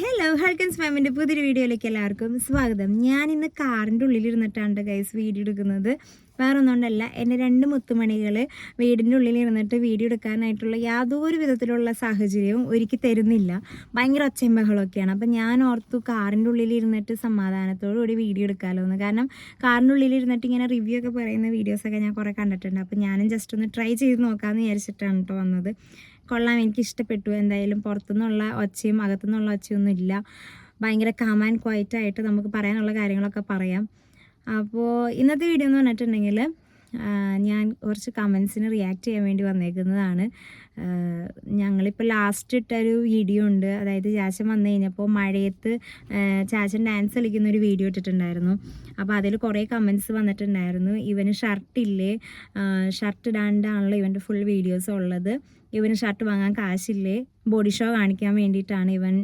Hello ഹൽക്കൻസ് മാമിന്റെ പുതിയൊരു വീഡിയോയിലേക്ക് എല്ലാവർക്കും സ്വാഗതം. ഞാൻ ഇന്ന് കാറിന്റെ ഉള്ളിലിരുന്നിട്ടാണ് ഗൈസ് വീഡിയോ എടുക്കുന്നത്. വേറെ ഒന്നുകൊണ്ടല്ല എന്റെ രണ്ട് മുത്തുമണികൾ വീടിന്റെ ഉള്ളിലിരുന്നിട്ട് വീഡിയോ എടുക്കാനായിട്ടുള്ള യാതൊരു വിധത്തിലുള്ള സാഹചര്യവും ഒരുക്കി തരുന്നില്ല. ഭയങ്കര ഒച്ചയും ബഹളമൊക്കെയാണ് അപ്പം ഞാൻ ഓർത്തു കാറിന്റെ ഉള്ളിലിരുന്നിട്ട് സമാധാനത്തോടു കൂടി വീഡിയോ എടുക്കാമല്ലോ എന്ന് കാരണം കാറിന്റെ ഉള്ളിലിരുന്നിട്ട് ഇങ്ങനെ റിവ്യൂ ഒക്കെ പറയുന്ന വീഡിയോസൊക്കെ ഞാൻ കുറേ കണ്ടിട്ടുണ്ട്. അപ്പം ഞാനും ജസ്റ്റ് ഒന്ന് ട്രൈ ചെയ്ത് നോക്കാമെന്ന് വിചാരിച്ചിട്ടാണ് കേട്ടോ വന്നത്. കൊള്ളാം എനിക്ക് ഇഷ്ടപ്പെട്ടു എന്തായാലും പുറത്തുനിന്നുള്ള ഒച്ചയും അകത്തുനിന്നുള്ള ഒച്ചയൊന്നും ഇല്ല. ഭയങ്കര കാം ആൻഡ് ക്വയറ്റ് ആയിട്ട് നമുക്ക് പറയാനുള്ള കാര്യങ്ങളൊക്കെ പറയാം. അപ്പോൾ ഇന്നത്തെ വീഡിയോ എന്ന് പറഞ്ഞിട്ടുണ്ടെങ്കിൽ ഞാൻ കുറച്ച് കമൻസിന് റിയാക്ട് ചെയ്യാൻ വേണ്ടി വന്നേക്കുന്നതാണ്. ഞങ്ങളിപ്പോൾ ലാസ്റ്റ് ഇട്ടൊരു വീഡിയോ ഉണ്ട്. അതായത് ചാച്ചൻ വന്നു കഴിഞ്ഞപ്പോൾ മഴയത്ത് ചാച്ചൻ ഡാൻസ് കളിക്കുന്ന ഒരു വീഡിയോ ഇട്ടിട്ടുണ്ടായിരുന്നു. അപ്പോൾ അതിൽ കുറേ കമൻസ് വന്നിട്ടുണ്ടായിരുന്നു. ഇവന് ഷർട്ടില്ലേ ഷർട്ട് ഇടാണ്ടാണല്ലോ ഇവന്റെ ഫുൾ വീഡിയോസ് ഉള്ളത്. ഇവന് ഷർട്ട് വാങ്ങാൻ കാശില്ലേ? ബോഡി ഷോ കാണിക്കാൻ വേണ്ടിയിട്ടാണ് ഇവൻ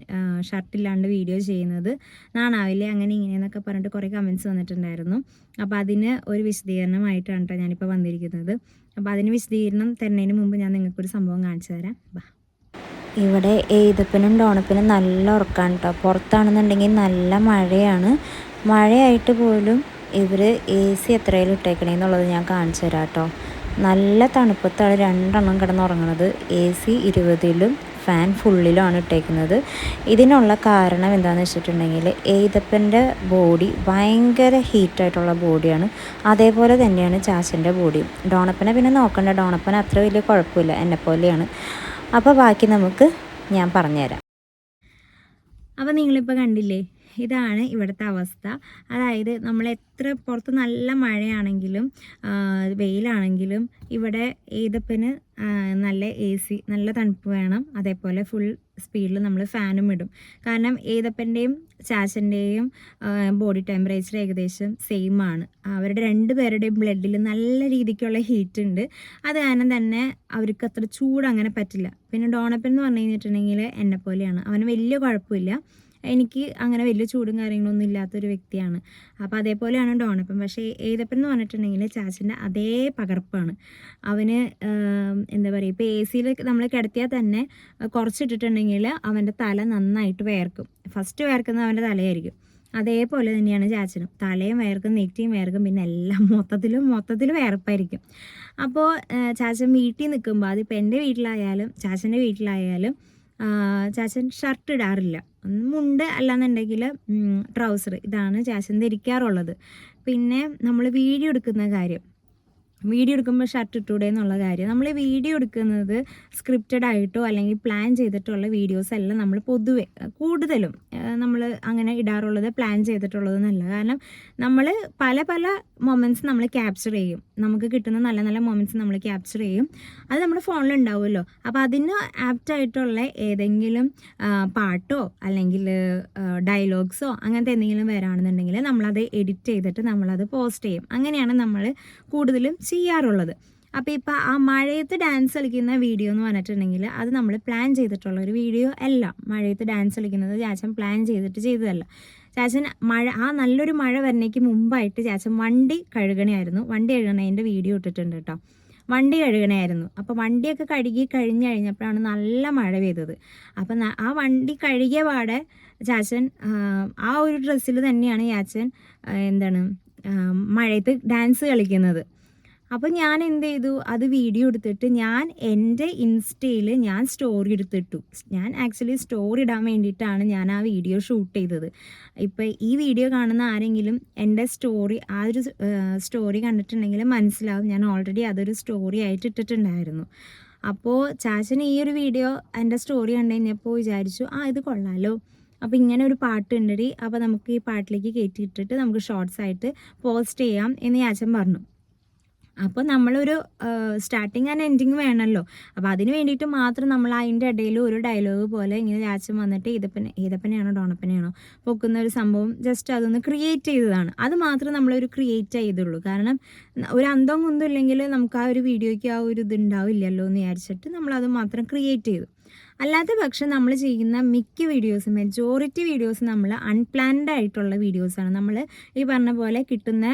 ഷർട്ടില്ലാണ്ട് വീഡിയോ ചെയ്യുന്നത്. നാണാവില്ലേ? അങ്ങനെ ഇങ്ങനെയെന്നൊക്കെ പറഞ്ഞിട്ട് കുറേ കമൻസ് വന്നിട്ടുണ്ടായിരുന്നു. അപ്പോൾ അതിന് ഒരു വിശദീകരണമായിട്ടാണ് കേട്ടോ ഞാനിപ്പോൾ വന്നിരിക്കുന്നത്. അപ്പോൾ അതിന് വിശദീകരണം തരുന്നതിന് മുമ്പ് ഞാൻ നിങ്ങൾക്കൊരു സംഭവം കാണിച്ചു തരാം. ബാ. ഇവിടെ എഴുതപ്പനും ഡോണപ്പനും നല്ല ഉറക്കാണ് കേട്ടോ പുറത്താണെന്നുണ്ടെങ്കിൽ നല്ല മഴയാണ്. മഴയായിട്ട് പോലും ഇവർ എ സി എത്രയിലും ഇട്ടേക്കണേന്നുള്ളത് ഞാൻ കാണിച്ചു തരാം കേട്ടോ നല്ല തണുപ്പത്താണ് രണ്ടെണ്ണം കിടന്നുറങ്ങണത്. എ സി ഇരുപതിലും ഫാൻ ഫുള്ളിലാണ് ഇട്ടേക്കുന്നത്. ഇതിനുള്ള കാരണം എന്താണെന്ന് വെച്ചിട്ടുണ്ടെങ്കിൽ ഏതപ്പന്റെ ബോഡി ഭയങ്കര ഹീറ്റായിട്ടുള്ള ബോഡിയാണ് അതേപോലെ തന്നെയാണ് ചാച്ചന്റെ ബോഡിയും ഡോണപ്പനെ പിന്നെ നോക്കണ്ട. ഡോണപ്പന അത്ര വലിയ കുഴപ്പമില്ല എന്നെ പോലെയാണ്. അപ്പോൾ ബാക്കി നമുക്ക് ഞാൻ പറഞ്ഞുതരാം. അപ്പോൾ നിങ്ങളിപ്പോൾ കണ്ടില്ലേ ഇതാണ് ഇവിടുത്തെ അവസ്ഥ. അതായത് നമ്മൾ എത്ര പുറത്ത് നല്ല മഴയാണെങ്കിലും വെയിലാണെങ്കിലും ഇവിടെ ഏതപ്പന് നല്ല എ സി നല്ല തണുപ്പ് വേണം. അതേപോലെ ഫുൾ സ്പീഡിൽ നമ്മൾ ഫാനും ഇടും. കാരണം ഏതപ്പന്റെയും ചാച്ചന്റെയും ബോഡി ടെമ്പറേച്ചർ ഏകദേശം സെയിം ആണ്. അവരുടെ രണ്ട് പേരുടെയും ബ്ലഡിൽ നല്ല രീതിക്കുള്ള ഹീറ്റ് ഉണ്ട്. അത് കാരണം തന്നെ അവർക്ക് അത്ര ചൂട് അങ്ങനെ പറ്റില്ല. പിന്നെ ഡോണപ്പൻ എന്ന് പറഞ്ഞു കഴിഞ്ഞിട്ടുണ്ടെങ്കിൽ എന്നെ പോലെയാണ് അവന് വലിയ കുഴപ്പമില്ല. എനിക്ക് അങ്ങനെ വലിയ ചൂടും കാര്യങ്ങളൊന്നും ഇല്ലാത്തൊരു വ്യക്തിയാണ്. അപ്പോൾ അതേപോലെയാണ് ഡോണപ്പൻ. പക്ഷേ ഏതപ്പൻ എന്ന് പറഞ്ഞിട്ടുണ്ടെങ്കിൽ ചാച്ചന്റെ അതേ പകർപ്പാണ്. അവന് എന്താ പറയുക ഇപ്പോൾ എ സിയിൽ നമ്മൾ കിടത്തിയാൽ തന്നെ കുറച്ചിട്ടിട്ടുണ്ടെങ്കിൽ അവന്റെ തല നന്നായിട്ട് വേർക്കും. ഫസ്റ്റ് വേർക്കുന്നത് അവന്റെ തലയായിരിക്കും. അതേപോലെ തന്നെയാണ് ചാച്ചനും. തലയും വേർക്കും നെറ്റിയും വേർക്കും പിന്നെ എല്ലാം മൊത്തത്തിലും മൊത്തത്തിൽ വേർപ്പായിരിക്കും. അപ്പോൾ ചാച്ചൻ വീട്ടിൽ നിൽക്കുമ്പോൾ അതിപ്പോൾ എന്റെ വീട്ടിലായാലും ചാച്ചന്റെ വീട്ടിലായാലും ചാച്ചൻ ഷർട്ട് ഇടാറില്ല. മുണ്ട് അല്ലാന്നുണ്ടെങ്കിൽ ട്രൗസർ ഇതാണ് ചാച്ചൻ ധരിക്കാറുള്ളത്. പിന്നെ നമ്മൾ വീഡിയോ എടുക്കുന്ന കാര്യം. വീഡിയോ എടുക്കുമ്പോൾ ഷർട്ട് ഇട്ടൂടെ എന്നുള്ള കാര്യം. നമ്മൾ വീഡിയോ എടുക്കുന്നത് സ്ക്രിപ്റ്റഡ് ആയിട്ടോ അല്ലെങ്കിൽ പ്ലാൻ ചെയ്തിട്ടുള്ള വീഡിയോസ് എല്ലാം നമ്മൾ പൊതുവെ കൂടുതലും നമ്മൾ അങ്ങനെ ഇടാറുള്ളത് പ്ലാൻ ചെയ്തിട്ടുള്ളത് നല്ല കാരണം നമ്മൾ പല പല മൊമെന്റ്സ് നമ്മൾ ക്യാപ്ചർ ചെയ്യും. നമുക്ക് കിട്ടുന്ന നല്ല നല്ല മൊമെന്റ്സ് നമ്മൾ ക്യാപ്ചർ ചെയ്യും. അത് നമ്മുടെ ഫോണിൽ ഉണ്ടാവുമല്ലോ അപ്പോൾ അതിന് ആപ്റ്റായിട്ടുള്ള ഏതെങ്കിലും പാട്ടോ അല്ലെങ്കിൽ ഡയലോഗ്സോ അങ്ങനത്തെ എന്തെങ്കിലും വരാണെന്നുണ്ടെങ്കിൽ നമ്മളത് എഡിറ്റ് ചെയ്തിട്ട് നമ്മളത് പോസ്റ്റ് ചെയ്യും. അങ്ങനെയാണ് നമ്മൾ കൂടുതലും ചെയ്യാറുള്ളത്. അപ്പോൾ ഇപ്പോൾ ആ മഴയത്ത് ഡാൻസ് കളിക്കുന്ന വീഡിയോ എന്ന് പറഞ്ഞിട്ടുണ്ടെങ്കിൽ അത് നമ്മൾ പ്ലാൻ ചെയ്തിട്ടുള്ള ഒരു വീഡിയോ അല്ല. മഴയത്ത് ഡാൻസ് കളിക്കുന്നത് ചാച്ചൻ പ്ലാൻ ചെയ്തിട്ട് ചെയ്തതല്ല. ചാച്ചൻ മഴ ആ നല്ലൊരു മഴ വരുന്നേക്ക് മുമ്പായിട്ട് ചാച്ചൻ വണ്ടി കഴുകണയായിരുന്നു. വണ്ടി കഴുകണതിന്റെ വീഡിയോ ഇട്ടിട്ടുണ്ട് കേട്ടോ വണ്ടി കഴുകണമായിരുന്നു അപ്പോൾ വണ്ടിയൊക്കെ കഴുകി കഴിഞ്ഞ് കഴിഞ്ഞപ്പോഴാണ് നല്ല മഴ പെയ്തത്. അപ്പം ആ വണ്ടി കഴുകിയ പാടെ ചാച്ചൻ ആ ഒരു ഡ്രസ്സിൽ തന്നെയാണ് ചാച്ചൻ എന്താണ് മഴയത്ത് ഡാൻസ് കളിക്കുന്നത്. അപ്പോൾ ഞാൻ എന്ത് ചെയ്തു? അത് വീഡിയോ എടുത്തിട്ട് ഞാൻ എന്റെ ഇൻസ്റ്റയിൽ ഞാൻ സ്റ്റോറി എടുത്തിട്ടു. ഞാൻ ആക്ച്വലി സ്റ്റോറി ഇടാൻ വേണ്ടിയിട്ടാണ് ഞാൻ ആ വീഡിയോ ഷൂട്ട് ചെയ്തത്. ഇപ്പോൾ ഈ വീഡിയോ കാണുന്ന ആരെങ്കിലും എന്റെ സ്റ്റോറി ആ ഒരു സ്റ്റോറി കണ്ടിട്ടുണ്ടെങ്കിൽ മനസ്സിലാവും. ഞാൻ ഓൾറെഡി അതൊരു സ്റ്റോറി ആയിട്ട് ഇട്ടിട്ടുണ്ടായിരുന്നു. അപ്പോൾ ചാച്ചൻ ഈ ഒരു വീഡിയോ എന്റെ സ്റ്റോറി കണ്ടു കഴിഞ്ഞപ്പോൾ വിചാരിച്ചു ആ ഇത് കൊള്ളാലോ. അപ്പോൾ ഇങ്ങനെ ഒരു പാട്ട് ഉണ്ടടി. അപ്പോൾ നമുക്ക് ഈ പാട്ടിലേക്ക് കയറ്റിയിട്ടിട്ട് നമുക്ക് ഷോർട്സ് ആയിട്ട് പോസ്റ്റ് ചെയ്യാം എന്ന് ചാച്ചൻ പറഞ്ഞു. അപ്പോൾ നമ്മളൊരു സ്റ്റാർട്ടിങ് ആൻഡ് എൻഡിങ് വേണമല്ലോ അപ്പോൾ അതിന് വേണ്ടിയിട്ട് മാത്രം നമ്മൾ അതിന്റെ ഇടയിൽ ഒരു ഡയലോഗ് പോലെ ഇങ്ങനെ രാജ്യം വന്നിട്ട് ഈതപ്പന ഈതപ്പനെയാണോ ഡോണപ്പനെയാണോ പൊക്കുന്ന ഒരു സംഭവം ജസ്റ്റ് അതൊന്ന് ക്രിയേറ്റ് ചെയ്തതാണ്. അത് മാത്രം നമ്മളൊരു ക്രിയേറ്റ് ചെയ്തുള്ളൂ. കാരണം ഒരു അന്തം കുന്തം ഇല്ലെങ്കിൽ നമുക്ക് ആ ഒരു വീഡിയോയ്ക്ക് ആ ഒരു ഇത് ഉണ്ടാവില്ലല്ലോ എന്ന് വിചാരിച്ചിട്ട് നമ്മളത് മാത്രം ക്രിയേറ്റ് ചെയ്തു. അല്ലാത്ത പക്ഷം നമ്മൾ ചെയ്യുന്ന മിക്ക വീഡിയോസും മെജോറിറ്റി വീഡിയോസ് നമ്മൾ അൺപ്ലാൻഡ് ആയിട്ടുള്ള വീഡിയോസാണ് നമ്മൾ ഈ പറഞ്ഞ പോലെ കിട്ടുന്ന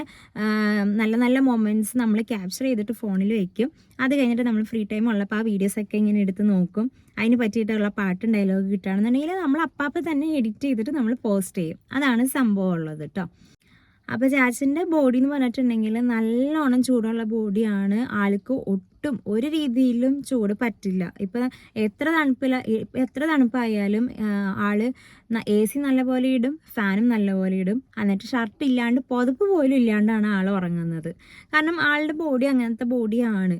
നല്ല നല്ല മൊമെന്റ്സ് നമ്മൾ ക്യാപ്ചർ ചെയ്തിട്ട് ഫോണിൽ വയ്ക്കും അത് കഴിഞ്ഞിട്ട് നമ്മൾ ഫ്രീ ടൈം ഉള്ളപ്പോൾ ആ വീഡിയോസൊക്കെ ഇങ്ങനെ എടുത്ത് നോക്കും. അതിന് പറ്റിയിട്ടുള്ള പാട്ടും ഡയലോഗ് കിട്ടുകയാണെന്നുണ്ടെങ്കിൽ നമ്മൾ അപ്പാപ്പം തന്നെ എഡിറ്റ് ചെയ്തിട്ട് നമ്മൾ പോസ്റ്റ് ചെയ്യും. അതാണ് സംഭവം ഉള്ളത് കേട്ടോ അപ്പോൾ ചാച്ചന്റെ ബോഡി എന്ന് പറഞ്ഞിട്ടുണ്ടെങ്കിൽ നല്ലോണം ചൂടുള്ള ബോഡിയാണ് ആൾക്ക് ഒട്ടും ഒരു രീതിയിലും ചൂട് പറ്റില്ല. ഇപ്പം എത്ര തണുപ്പില എത്ര തണുപ്പായാലും ആൾ എ സി നല്ലപോലെ ഇടും ഫാനും നല്ലപോലെ ഇടും. എന്നിട്ട് ഷർട്ട് ഇല്ലാണ്ട് പുതപ്പ് പോലും ഇല്ലാണ്ടാണ് ആൾ ഉറങ്ങുന്നത്. കാരണം ആളുടെ ബോഡി അങ്ങനത്തെ ബോഡിയാണ്.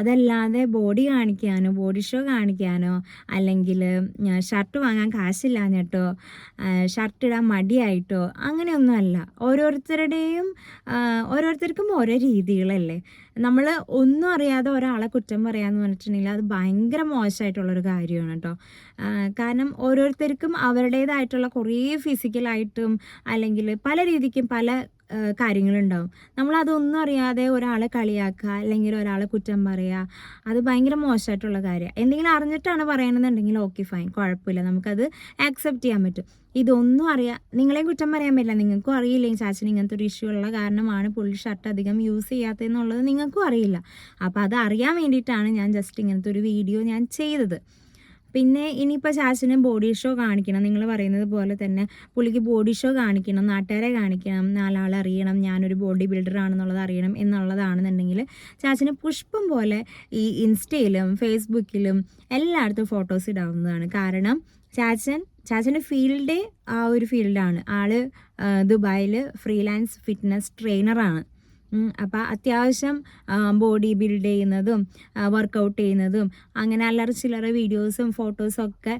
അതല്ലാതെ ബോഡി കാണിക്കാനോ ബോഡി ഷോ കാണിക്കാനോ അല്ലെങ്കിൽ ഷർട്ട് വാങ്ങാൻ കാശില്ലാഞ്ഞിട്ടോ ഷർട്ട് ഇടാൻ മടിയായിട്ടോ അങ്ങനെയൊന്നുമല്ല. ഓരോരുത്തരുടെയും ഓരോരുത്തർക്കും ഓരോ രീതികളല്ലേ. നമ്മൾ ഒന്നും അറിയാതെ ഒരാളെ കുറ്റം പറയാന്ന് പറഞ്ഞിട്ടുണ്ടെങ്കിൽ അത് ഭയങ്കര മോശമായിട്ടുള്ളൊരു കാര്യമാണ് കേട്ടോ. കാരണം ഓരോരുത്തർക്കും അവരുടേതായിട്ടുള്ള കുറേ ഫിസിക്കലായിട്ടും അല്ലെങ്കിൽ പല രീതിക്കും പല കാര്യങ്ങളുണ്ടാവും. നമ്മൾ അതൊന്നും അറിയാതെ ഒരാളെ കളിയാക്കുക അല്ലെങ്കിൽ ഒരാളെ കുറ്റം പറയുക അത് ഭയങ്കര മോശമായിട്ടുള്ള കാര്യമാണ് എന്തെങ്കിലും അറിഞ്ഞിട്ടാണ് പറയണമെന്നുണ്ടെങ്കിൽ ഓക്കെ ഫൈൻ കുഴപ്പമില്ല. നമുക്കത് ആക്സെപ്റ്റ് ചെയ്യാൻ പറ്റും. ഇതൊന്നും അറിയാം നിങ്ങളെയും കുറ്റം പറയാൻ പറ്റില്ല. നിങ്ങൾക്കും അറിയില്ല ചാച്ചന് ഇങ്ങനത്തെ ഒരു ഇഷ്യൂ ഉള്ള കാരണമാണ് പുള്ളി ഷർട്ട് അധികം യൂസ് ചെയ്യാത്തതെന്നുള്ളത് നിങ്ങൾക്കും അറിയില്ല. അപ്പോൾ അത് അറിയാൻ വേണ്ടിയിട്ടാണ് ഞാൻ ജസ്റ്റ് ഇങ്ങനത്തെ ഒരു വീഡിയോ ഞാൻ ചെയ്തത്. പിന്നെ ഇനിയിപ്പോൾ ചാച്ചന് ബോഡി ഷോ കാണിക്കണം. നിങ്ങൾ പറയുന്നത് പോലെ തന്നെ പുള്ളിക്ക് ബോഡി ഷോ കാണിക്കണം നാട്ടുകാരെ കാണിക്കണം നാലാളെ അറിയണം ഞാനൊരു ബോഡി ബിൽഡർ ആണെന്നുള്ളത് അറിയണം എന്നുള്ളതാണെന്നുണ്ടെങ്കിൽ ചാച്ചന് പുഷ്പം പോലെ ഈ ഇൻസ്റ്റയിലും ഫേസ്ബുക്കിലും എല്ലായിടത്തും ഫോട്ടോസ് ഇടാവുന്നതാണ്. കാരണം ചാച്ചൻ ചാച്ചന്റെ ഫീൽഡേ ആ ഒരു ഫീൽഡാണ് ആൾ ദുബായിൽ ഫ്രീലാൻസ് ഫിറ്റ്നസ് ട്രെയിനറാണ് അപ്പോൾ അത്യാവശ്യം ബോഡി ബിൽഡ് ചെയ്യുന്നതും വർക്കൗട്ട് ചെയ്യുന്നതും അങ്ങനെ അല്ലറ ചില്ലറ വീഡിയോസും ഫോട്ടോസും ഒക്കെ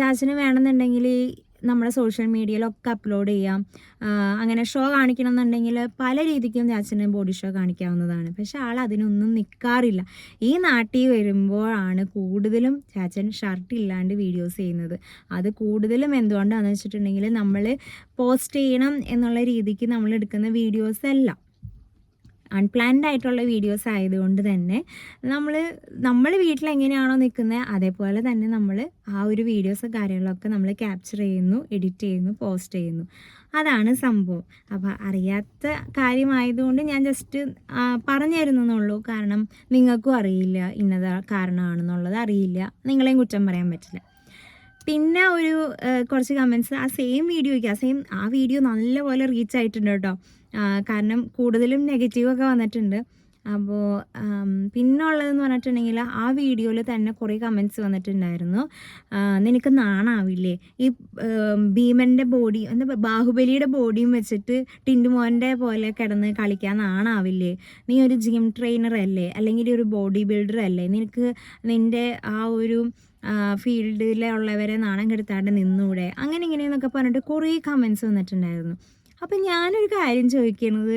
ചാച്ചന് വേണമെന്നുണ്ടെങ്കിൽ ഈ നമ്മുടെ സോഷ്യൽ മീഡിയയിലൊക്കെ അപ്ലോഡ് ചെയ്യാം. അങ്ങനെ ഷോ കാണിക്കണം എന്നുണ്ടെങ്കിൽ പല രീതിക്കും ചാച്ചന് ബോഡി ഷോ കാണിക്കാവുന്നതാണ്. പക്ഷെ ആൾ അതിനൊന്നും നിൽക്കാറില്ല ഈ നാട്ടിൽ വരുമ്പോഴാണ് കൂടുതലും ചാച്ചൻ ഷർട്ട് ഇല്ലാണ്ട് വീഡിയോസ് ചെയ്യുന്നത്. അത് കൂടുതലും എന്തുകൊണ്ടാണെന്ന് വെച്ചിട്ടുണ്ടെങ്കിൽ നമ്മൾ പോസ്റ്റ് ചെയ്യണം എന്നുള്ള രീതിക്ക് നമ്മൾ എടുക്കുന്ന വീഡിയോസ് അല്ല അൺപ്ലാൻഡ് ആയിട്ടുള്ള വീഡിയോസ് ആയതുകൊണ്ട് തന്നെ നമ്മൾ നമ്മൾ വീട്ടിൽ എങ്ങനെയാണോ നിൽക്കുന്നത് അതേപോലെ തന്നെ നമ്മൾ ആ ഒരു വീഡിയോസ് കാര്യങ്ങളൊക്കെ നമ്മൾ ക്യാപ്ചർ ചെയ്യുന്നു എഡിറ്റ് ചെയ്യുന്നു പോസ്റ്റ് ചെയ്യുന്നു. അതാണ് സംഭവം. അപ്പോൾ അറിയാത്ത കാര്യമായതുകൊണ്ട് ഞാൻ ജസ്റ്റ് പറഞ്ഞു തരുന്നെന്നുള്ളൂ കാരണം നിങ്ങൾക്കും അറിയില്ല ഇന്നത് കാരണമാണെന്നുള്ളത് അറിയില്ല. നിങ്ങളെയും കുറ്റം പറയാൻ പറ്റില്ല. പിന്നെ ഒരു കുറച്ച് കമൻസ് ആ സെയിം വീഡിയോയ്ക്ക് ആ സെയിം ആ വീഡിയോ നല്ലപോലെ റീച്ച് ആയിട്ടുണ്ട് കേട്ടോ. കാരണം കൂടുതലും നെഗറ്റീവൊക്കെ വന്നിട്ടുണ്ട്. അപ്പോൾ പിന്നെ ഉള്ളതെന്ന് പറഞ്ഞിട്ടുണ്ടെങ്കിൽ ആ വീഡിയോയിൽ തന്നെ കുറേ കമൻസ് വന്നിട്ടുണ്ടായിരുന്നു. നിനക്ക് നാണാവില്ലേ? ഈ ഭീമന്റെ ബോഡി എന്താ ബാഹുബലിയുടെ ബോഡിയും വെച്ചിട്ട് ടിൻഡുമോന്റെ പോലെ കിടന്ന് കളിക്കാൻ നാണാവില്ലേ? നീ ഒരു ജിം ട്രെയിനർ അല്ലേ? അല്ലെങ്കിൽ ഒരു ബോഡി ബിൽഡർ അല്ലേ? നിനക്ക് നിന്റെ ആ ഒരു ഫീൽഡിലുള്ളവരെ നാണം കെടുത്താണ്ട് നിന്നൂടെ. അങ്ങനെ ഇങ്ങനെയെന്നൊക്കെ പറഞ്ഞിട്ട് കുറേ കമൻസ് വന്നിട്ടുണ്ടായിരുന്നു. അപ്പം ഞാനൊരു കാര്യം ചോദിക്കുന്നത്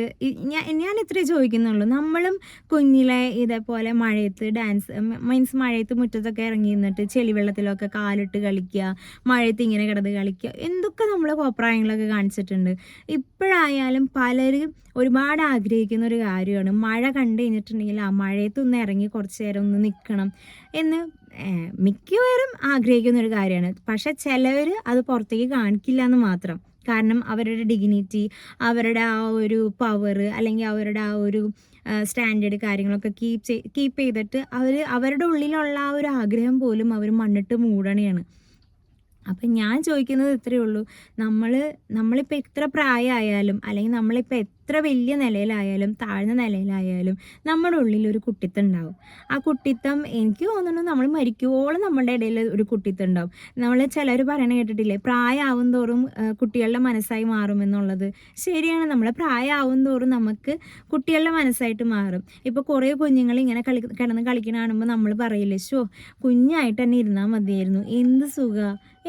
ഞാൻ ഇത്രേ ചോദിക്കുന്നുള്ളൂ. നമ്മളും കുഞ്ഞിലെ ഇതേപോലെ മഴയത്ത് ഡാൻസ് മീൻസ് മഴയത്ത് മുറ്റത്തൊക്കെ ഇറങ്ങി നിന്നിട്ട് ചെളിവെള്ളത്തിലൊക്കെ കാലിട്ട് കളിക്കുക മഴയത്ത് ഇങ്ങനെ കിടന്ന് കളിക്കുക എന്തൊക്കെ നമ്മൾ കോപ്രായങ്ങളൊക്കെ കാണിച്ചിട്ടുണ്ട്. ഇപ്പോഴായാലും പലരും ഒരുപാട് ആഗ്രഹിക്കുന്ന ഒരു കാര്യമാണ്. മഴ കണ്ടു കഴിഞ്ഞിട്ടുണ്ടെങ്കിൽ ആ മഴയത്ത് ഒന്ന് ഇറങ്ങി കുറച്ച് നേരം ഒന്ന് നിൽക്കണം എന്ന് മിക്കവാറും ആഗ്രഹിക്കുന്ന ഒരു കാര്യമാണ്. പക്ഷെ ചിലവർ അത് പുറത്തേക്ക് കാണിക്കില്ല എന്ന് മാത്രം. കാരണം അവരുടെ ഡിഗ്നിറ്റി അവരുടെ ആ ഒരു പവർ അല്ലെങ്കിൽ അവരുടെ ആ ഒരു സ്റ്റാൻഡേർഡ് കാര്യങ്ങളൊക്കെ കീപ്പ് കീപ്പ് ചെയ്തിട്ട് അവർ അവരുടെ ഉള്ളിലുള്ള ആ ഒരു ആഗ്രഹം പോലും അവർ മണ്ണിട്ട് മൂടണയാണ്. അപ്പം ഞാൻ ചോദിക്കുന്നത് ഇത്രയേ ഉള്ളൂ. നമ്മൾ നമ്മളിപ്പോൾ എത്ര പ്രായമായാലും അല്ലെങ്കിൽ നമ്മളിപ്പോൾ എത്ര വലിയ നിലയിലായാലും താഴ്ന്ന നിലയിലായാലും നമ്മുടെ ഉള്ളിൽ ഒരു കുട്ടിത്തം ഉണ്ടാവും ആ കുട്ടിത്തം എനിക്ക് തോന്നുന്നു നമ്മൾ മരിക്കുവോളം നമ്മുടെ ഇടയിൽ ഒരു കുട്ടിത്തം ഉണ്ടാവും നമ്മൾ ചിലർ പറയണ കേട്ടിട്ടില്ലേ പ്രായമാവും തോറും കുട്ടികളുടെ മനസ്സായി മാറുമെന്നുള്ളത് ശരിയാണ് നമ്മൾ പ്രായമാവും തോറും നമുക്ക് കുട്ടികളുടെ മനസ്സായിട്ട് മാറും. ഇപ്പോൾ കുറേ കുഞ്ഞുങ്ങൾ ഇങ്ങനെ കളി കിടന്ന് കളിക്കണ കാണുമ്പോൾ നമ്മൾ പറയില്ലേ ഷോ കുഞ്ഞായിട്ട് തന്നെ ഇരുന്നാൽ മതിയായിരുന്നു. എന്ത് സുഖ?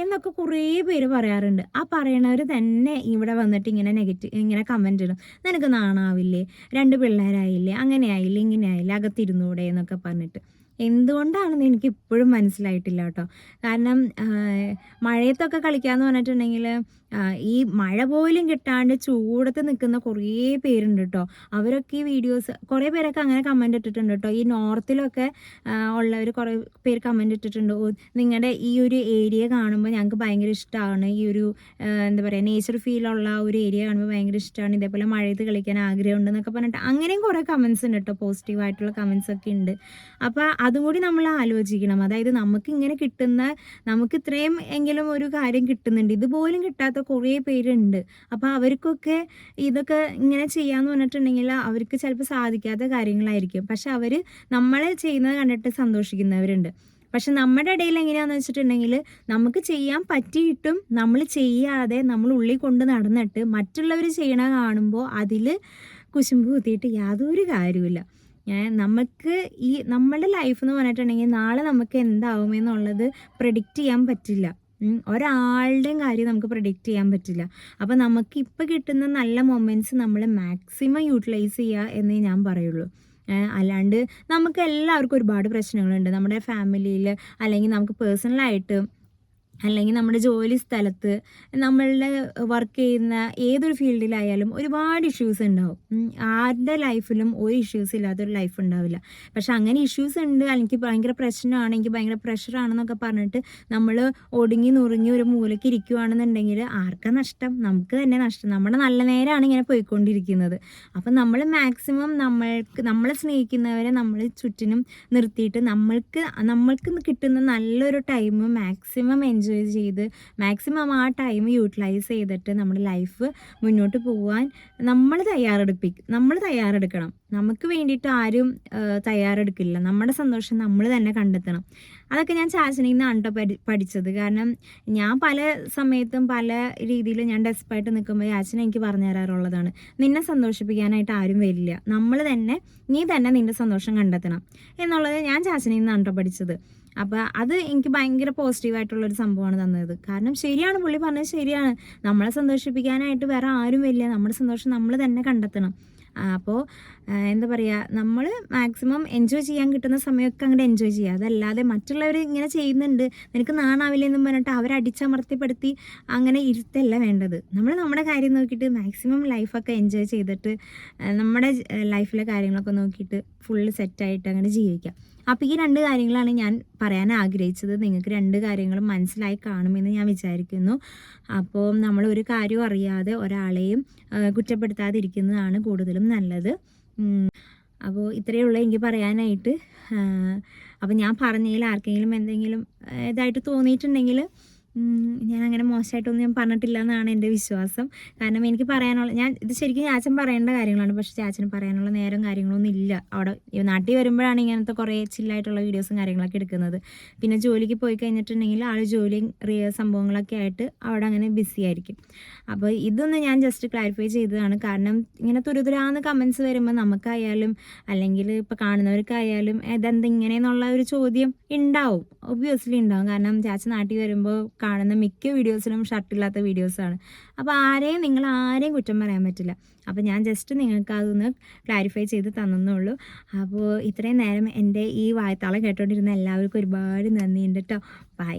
എന്നൊക്കെ കുറേ പേര് പറയാറുണ്ട്. ആ പറയണവർ തന്നെ ഇവിടെ വന്നിട്ട് ഇങ്ങനെ നെഗറ്റീവ് ഇങ്ങനെ കമന്റ് ഇടും. നിനക്ക് നാണാവില്ലേ? രണ്ട് പിള്ളേരായില്ലേ? അങ്ങനെ ആയില്ലേ ഇങ്ങനെ ആയില്ലേ അകത്തിരുന്നൂടെ എന്നൊക്കെ പറഞ്ഞിട്ട്. എന്തുകൊണ്ടാണെന്ന് എനിക്ക് ഇപ്പോഴും മനസ്സിലായിട്ടില്ല കേട്ടോ കാരണം മഴയത്തൊക്കെ കളിക്കാന്ന് പറഞ്ഞിട്ടുണ്ടെങ്കിൽ ഈ മഴ പോലും കിട്ടാണ്ട് ചൂടത്ത് നിൽക്കുന്ന കുറേ പേരുണ്ട് കേട്ടോ അവരൊക്കെ ഈ വീഡിയോസ് കുറേ പേരൊക്കെ അങ്ങനെ കമന്റ് ഇട്ടിട്ടുണ്ട് കേട്ടോ ഈ നോർത്തിലൊക്കെ ഉള്ളവർ കുറേ പേര് കമന്റ് ഇട്ടിട്ടുണ്ട്. നിങ്ങളുടെ ഈ ഒരു ഏരിയ കാണുമ്പോൾ ഞങ്ങൾക്ക് ഭയങ്കര ഇഷ്ടമാണ് ഈ ഒരു എന്താ പറയുക നേച്ചർ ഫീലുള്ള ഒരു ഏരിയ കാണുമ്പോൾ ഭയങ്കര ഇഷ്ടമാണ് ഇതേപോലെ മഴയത്ത് കളിക്കാൻ ആഗ്രഹമുണ്ട് എന്നൊക്കെ പറഞ്ഞിട്ട് അങ്ങനെയും കുറേ കമൻസ് ഉണ്ട് കേട്ടോ പോസിറ്റീവായിട്ടുള്ള കമൻസ് ഒക്കെ ഉണ്ട് അപ്പോൾ അതും കൂടി നമ്മൾ ആലോചിക്കണം. അതായത് നമുക്ക് ഇങ്ങനെ കിട്ടുന്ന നമുക്ക് ഇത്രയും എങ്കിലും ഒരു കാര്യം കിട്ടുന്നുണ്ട്. ഇതുപോലും കിട്ടാത്ത കുറേ പേരുണ്ട്. അപ്പോൾ അവർക്കൊക്കെ ഇതൊക്കെ ഇങ്ങനെ ചെയ്യാന്ന് പറഞ്ഞിട്ടുണ്ടെങ്കിൽ അവർക്ക് ചിലപ്പോൾ സാധിക്കാത്ത കാര്യങ്ങളായിരിക്കും. പക്ഷെ അവർ നമ്മളെ ചെയ്യുന്നത് കണ്ടിട്ട് സന്തോഷിക്കുന്നവരുണ്ട്. പക്ഷെ നമ്മുടെ ഇടയിൽ എങ്ങനെയാണെന്ന് വെച്ചിട്ടുണ്ടെങ്കിൽ നമുക്ക് ചെയ്യാൻ പറ്റിയിട്ടും നമ്മൾ ചെയ്യാതെ നമ്മൾ ഉള്ളിൽ കൊണ്ട് നടന്നിട്ട് മറ്റുള്ളവർ ചെയ്യണ കാണുമ്പോൾ അതിൽ കുശുമ്പ് കുത്തിയിട്ട് യാതൊരു കാര്യമില്ല ഏ, നമുക്ക് ഈ നമ്മുടെ ലൈഫ് എന്ന് പറഞ്ഞിട്ടുണ്ടെങ്കിൽ നാളെ നമുക്ക് എന്താവുമെന്നുള്ളത് പ്രഡിക്റ്റ് ചെയ്യാൻ പറ്റില്ല. ഒരാളുടെയും കാര്യം നമുക്ക് പ്രഡിക്റ്റ് ചെയ്യാൻ പറ്റില്ല. അപ്പോൾ നമുക്ക് ഇപ്പോൾ കിട്ടുന്ന നല്ല മൊമെന്റ്സ് നമ്മൾ മാക്സിമം യൂട്ടിലൈസ് ചെയ്യുക എന്നേ ഞാൻ പറയുള്ളൂ. അല്ലാണ്ട് നമുക്ക് എല്ലാവർക്കും ഒരുപാട് പ്രശ്നങ്ങളുണ്ട്. നമ്മുടെ ഫാമിലിയിൽ അല്ലെങ്കിൽ നമുക്ക് പേഴ്സണലായിട്ട് അല്ലെങ്കിൽ നമ്മുടെ ജോലി സ്ഥലത്ത് നമ്മളുടെ വർക്ക് ചെയ്യുന്ന ഏതൊരു ഫീൽഡിലായാലും ഒരുപാട് ഇഷ്യൂസ് ഉണ്ടാവും. ആരുടെ ലൈഫിലും ഒരു ഇഷ്യൂസ് ഇല്ലാത്തൊരു ലൈഫ് ഉണ്ടാവില്ല. പക്ഷെ അങ്ങനെ ഇഷ്യൂസ് ഉണ്ട്. എനിക്ക് ഭയങ്കര പ്രശ്നമാണ്. എനിക്ക് ഭയങ്കര പ്രഷറാണെന്നൊക്കെ പറഞ്ഞിട്ട് നമ്മൾ ഒടുങ്ങി നുറുങ്ങി ഒരു മൂലയ്ക്ക് ഇരിക്കുവാണെന്നുണ്ടെങ്കിൽ ആർക്കാ നഷ്ടം? നമുക്ക് തന്നെ നഷ്ടം. നമ്മുടെ നല്ല നേരമാണ് ഇങ്ങനെ പോയിക്കൊണ്ടിരിക്കുന്നത്. അപ്പം നമ്മൾ മാക്സിമം നമ്മൾക്ക് നമ്മളെ സ്നേഹിക്കുന്നവരെ നമ്മൾ ചുറ്റിനും നിർത്തിയിട്ട് നമ്മൾക്ക് നമ്മൾക്ക് കിട്ടുന്ന നല്ലൊരു ടൈം മാക്സിമം എൻജോയ് ചെയ്ത് മാക്സിമം ആ ടൈം യൂട്ടിലൈസ് ചെയ്തിട്ട് നമ്മുടെ ലൈഫ് മുന്നോട്ട് പോകാൻ നമ്മൾ തയ്യാറെടുപ്പിക്കും നമ്മൾ തയ്യാറെടുക്കണം. നമുക്ക് വേണ്ടിയിട്ട് ആരും തയ്യാറെടുക്കില്ല. നമ്മുടെ സന്തോഷം നമ്മൾ തന്നെ കണ്ടെത്തണം. അതൊക്കെ ഞാൻ ചാച്ചനിൽ നിന്നാണ് പഠിച്ചത്. കാരണം ഞാൻ പല സമയത്തും പല രീതിയിൽ ഞാൻ ഡെസ്പായിട്ട് നിൽക്കുമ്പോൾ ചാച്ചൻ എനിക്ക് പറഞ്ഞു തരാറുള്ളതാണ്. നിന്നെ സന്തോഷിപ്പിക്കാനായിട്ട് ആരും വരില്ല. നമ്മൾ തന്നെ നീ തന്നെ നിന്റെ സന്തോഷം കണ്ടെത്തണം. എന്നുള്ളത് ഞാൻ ചാച്ചനിൽ നിന്നാണ് പഠിച്ചത്. അപ്പോൾ അത് എനിക്ക് ഭയങ്കര പോസിറ്റീവായിട്ടുള്ളൊരു സംഭവമാണ് തന്നത്. കാരണം ശരിയാണ് പുള്ളി പറഞ്ഞത് ശരിയാണ്. നമ്മളെ സന്തോഷിപ്പിക്കാനായിട്ട് വേറെ ആരും വരില്ല നമ്മുടെ സന്തോഷം നമ്മൾ തന്നെ കണ്ടെത്തണം. അപ്പോൾ എന്താ പറയുക നമ്മൾ മാക്സിമം എൻജോയ് ചെയ്യാൻ കിട്ടുന്ന സമയമൊക്കെ അങ്ങോട്ട് എൻജോയ് ചെയ്യുക. അതല്ലാതെ മറ്റുള്ളവർ ഇങ്ങനെ ചെയ്യുന്നുണ്ട്. നിനക്ക് നാണാവില്ല നാണാവില്ലെന്നും പറഞ്ഞിട്ട് അവരെ അടിച്ചമർത്തിപ്പെടുത്തി അങ്ങനെ ഇരുത്തല്ല വേണ്ടത്. നമ്മൾ നമ്മുടെ കാര്യം നോക്കിയിട്ട് മാക്സിമം ലൈഫൊക്കെ എൻജോയ് ചെയ്തിട്ട് നമ്മുടെ ലൈഫിലെ കാര്യങ്ങളൊക്കെ നോക്കിയിട്ട് ഫുള്ള് സെറ്റായിട്ട് അങ്ങനെ ജീവിക്കാം. അപ്പോൾ ഈ രണ്ട് കാര്യങ്ങളാണ് ഞാൻ പറയാൻ ആഗ്രഹിച്ചത്. നിങ്ങൾക്ക് രണ്ട് കാര്യങ്ങളും മനസ്സിലായി കാണുമെന്ന് ഞാൻ വിചാരിക്കുന്നു. അപ്പോൾ നമ്മൾ ഒരു കാര്യവും അറിയാതെ ഒരാളെയും കുറ്റപ്പെടുത്താതിരിക്കുന്നതാണ് കൂടുതലും നല്ലത്. അപ്പോൾ ഇത്രയേ ഉള്ളൂ എനിക്ക് പറയാനായിട്ട്. അപ്പോൾ ഞാൻ പറഞ്ഞതിൽ ആർക്കെങ്കിലും എന്തെങ്കിലും ഇതായിട്ട് തോന്നിയിട്ടുണ്ടെങ്കിൽ ഞാൻ അങ്ങനെ മോശമായിട്ടൊന്നും ഞാൻ പറഞ്ഞിട്ടില്ല എന്നാണ് എന്റെ വിശ്വാസം. കാരണം എനിക്ക് പറയാനുള്ള ഞാൻ ഇത് ശരിക്കും ചാച്ചൻ പറയേണ്ട കാര്യങ്ങളാണ്. പക്ഷെ ചാച്ചന് പറയാനുള്ള നേരം കാര്യങ്ങളൊന്നും ഇല്ല. അവിടെ നാട്ടിൽ വരുമ്പോഴാണ് ഇങ്ങനത്തെ കുറേ ചില്ലായിട്ടുള്ള വീഡിയോസും കാര്യങ്ങളൊക്കെ എടുക്കുന്നത്. പിന്നെ ജോലിക്ക് പോയി കഴിഞ്ഞിട്ടുണ്ടെങ്കിൽ ആൾ ജോലി റിയ സംഭവങ്ങളൊക്കെ ആയിട്ട് അവിടെ അങ്ങനെ ബിസി ആയിരിക്കും. അപ്പോൾ ഇതൊന്ന് ഞാൻ ജസ്റ്റ് ക്ലാരിഫൈ ചെയ്തതാണ്. കാരണം ഇങ്ങനെ തുരുതുരാന്ന് കമൻസ് വരുമ്പോൾ നമുക്കായാലും അല്ലെങ്കിൽ ഇപ്പോൾ കാണുന്നവർക്കായാലും ഇതെന്തിങ്ങനെയെന്നുള്ള ഒരു ചോദ്യം ഉണ്ടാവും. ഒബ്വിയസ്ലി ഉണ്ടാവും. കാരണം ചാച്ച നാട്ടിൽ വരുമ്പോൾ കാണുന്ന മിക്ക വീഡിയോസിലും ഷർട്ടില്ലാത്ത വീഡിയോസാണ്. അപ്പോൾ ആരെയും നിങ്ങൾ ആരെയും കുറ്റം പറയാൻ പറ്റില്ല. അപ്പോൾ ഞാൻ ജസ്റ്റ് നിങ്ങൾക്ക് അതൊന്ന് ക്ലാരിഫൈ ചെയ്ത് തന്നെന്നുള്ളൂ അപ്പോൾ ഇത്രയും നേരം എന്റെ ഈ വായത്താളം കേട്ടോണ്ടിരുന്ന എല്ലാവർക്കും ഒരുപാട് നന്ദിയുണ്ട് കേട്ടോ ബൈ